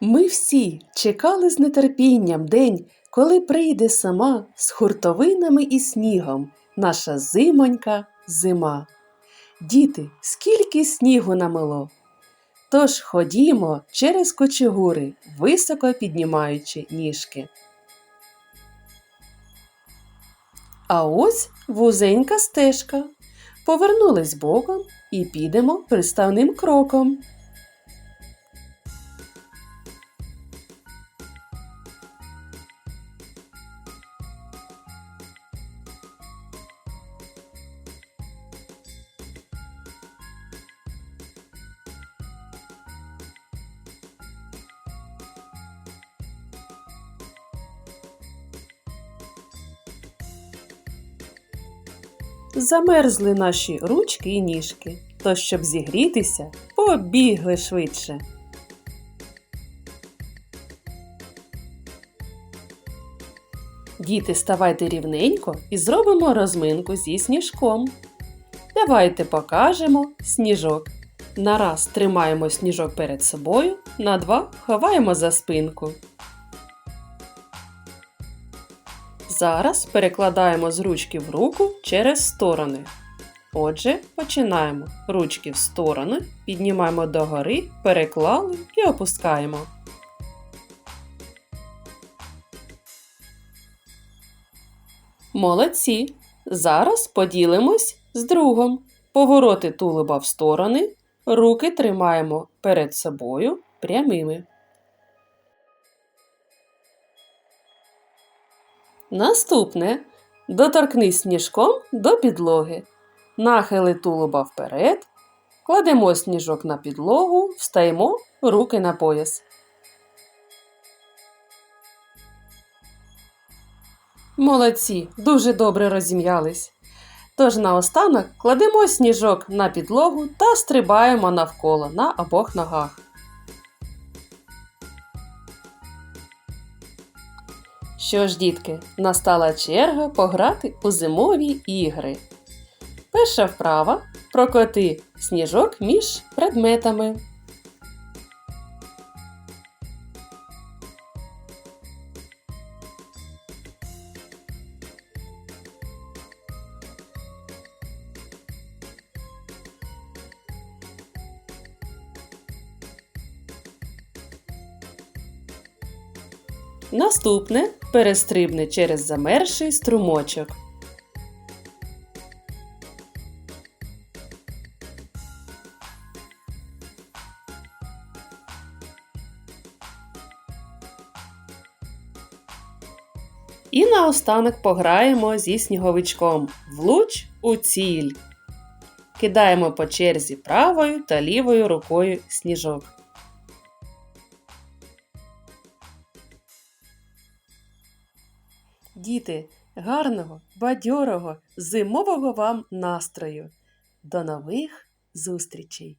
Ми всі чекали з нетерпінням день, коли прийде сама з хуртовинами і снігом наша зимонька зима. Діти, скільки снігу намело. Тож ходімо через кочегури, високо піднімаючи ніжки. А ось вузенька стежка. Повернулись боком і підемо приставним кроком. Замерзли наші ручки і ніжки, то щоб зігрітися, побігли швидше. Діти, ставайте рівненько і зробимо розминку зі сніжком. Давайте покажемо сніжок. На раз тримаємо сніжок перед собою, на два ховаємо за спинку. Зараз перекладаємо з ручки в руку через сторони. Отже, починаємо. Ручки в сторони, піднімаємо догори, переклали і опускаємо. Молодці! Зараз поділимось з другом. Повороти тулуба в сторони, руки тримаємо перед собою прямими. Наступне доторкнись сніжком до підлоги. Нахили тулуба вперед. Кладемо сніжок на підлогу, встаємо руки на пояс. Молодці, дуже добре розім'ялись. Тож наостанок кладемо сніжок на підлогу та стрибаємо навколо на обох ногах. Що ж, дітки, настала черга пограти у зимові ігри. Перша вправа прокоти сніжок між предметами. Наступне перестрибни через замерший струмочок. І наостанок пограємо зі сніговичком влуч у ціль. Кидаємо по черзі правою та лівою рукою сніжок. Діти, гарного, бадьорого, зимового вам настрою. До нових зустрічей!